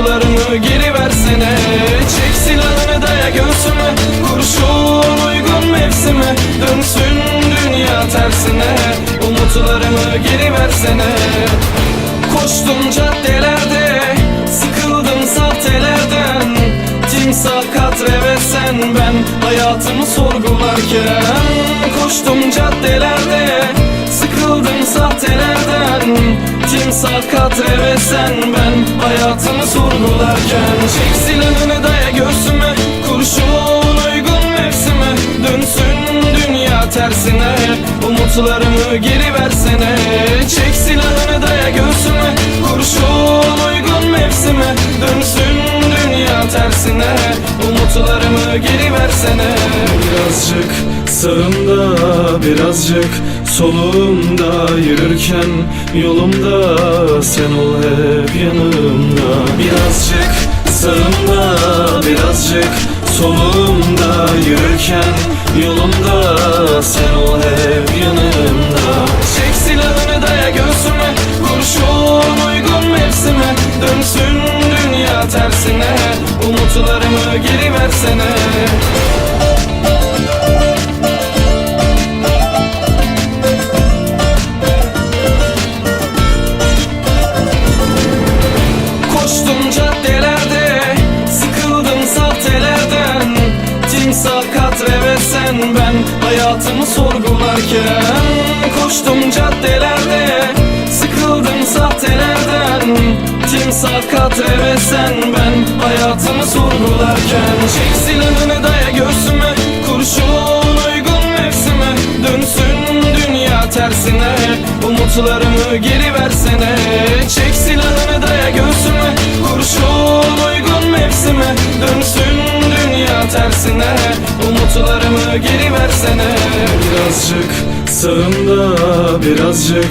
Umutlarımı geri versene. Çek silahını daya göğsüme Kurşun uygun mevsime Dönsün dünya tersine. Umutlarımı geri versene. Koştum caddelerde. Sıkıldım sahtelerden. Timsah katre ve sen ben Hayatımı sorgularken. Koştum caddelerde. Sıkıldım sahtelerden Katre ve sen ben Hayatımı sorgularken Çek silahını daya göğsüme Kurşun uygun mevsime. Dönsün dünya tersine Umutlarımı geri versene. Çek silahını daya Umutlarımı geri versene Birazcık sağımda birazcık solumda Yürürken yolumda sen ol hep yanımda. Birazcık sağımda Umutlarımı geri versene Koştum caddelerde Sıkıldım sahtelerden. Timsah katre ve sen ben Hayatımı sorgularken. Koştum caddelerde Sıkıldım sahtelerden Timsah ve sen ben. Hayatımı sorgularken Çek silahını daya göğsüme. Kurşun uygun mevsime Dönsün dünya tersine. Umutlarımı geri versene. Çek silahını daya göğsüme. Kurşun uygun mevsime Dönsün dünya tersine. Umutlarımı geri versene. Birazcık sağımda birazcık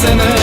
sene